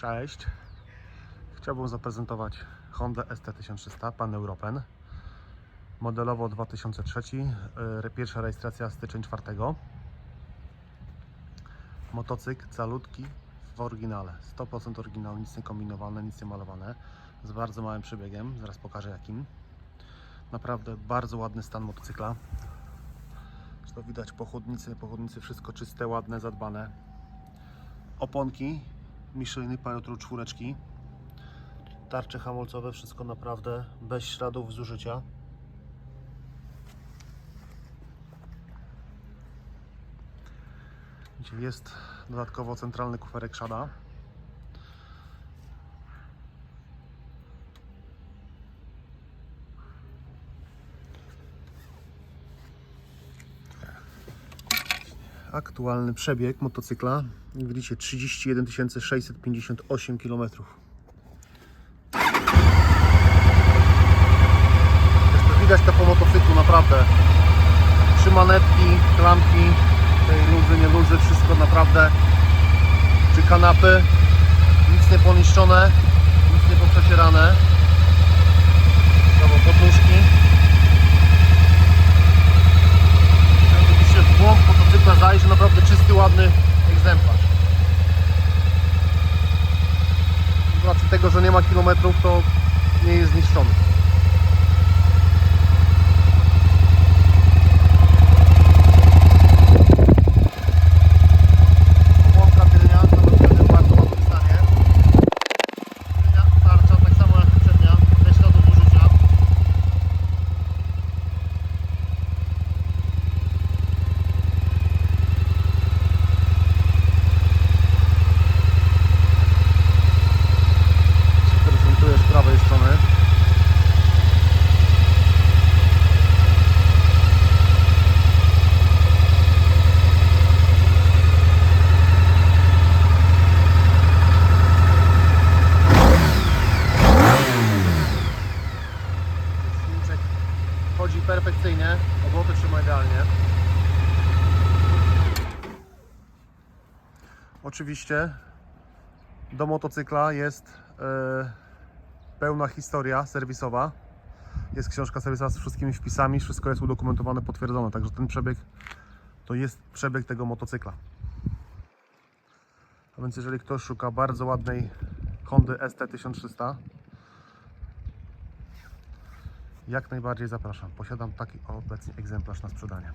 Cześć. Chciałbym zaprezentować Honda ST1300 Pan Europen. Modelowo 2003, yy, pierwsza rejestracja styczeń 4. Motocykl calutki w oryginale. 100% oryginał, nic nie kombinowane, nic nie malowane. Z bardzo małym przebiegiem, zaraz pokażę jakim. Naprawdę bardzo ładny stan motocykla. To widać po chłodnicy, po wszystko czyste, ładne, zadbane. Oponki Micheliny Pilot czwóreczki. Tarcze hamulcowe, wszystko naprawdę bez śladów zużycia. Jest dodatkowo centralny kuferek szada. Aktualny przebieg motocykla, widzicie 31 658 km. Zresztą widać to po motocyklu naprawdę. Trzy manetki, klamki, tej luzy, nie luzy, wszystko naprawdę. Czy kanapy, nic nie poniszczone, nic nie poprzecierane. Znowu podnóżki. Oczywiście w głąb motocykla zajrzy naprawdę czysty, ładny egzemplarz. Z racji tego, że nie ma kilometrów, to nie jest zniszczony. Obroty trzyma idealnie. Oczywiście do motocykla jest e, pełna historia serwisowa. Jest książka serwisowa z wszystkimi wpisami, wszystko jest udokumentowane, potwierdzone, także ten przebieg to jest przebieg tego motocykla. A więc jeżeli ktoś szuka bardzo ładnej Hondy ST1300, jak najbardziej zapraszam. Posiadam taki obecnie egzemplarz na sprzedanie.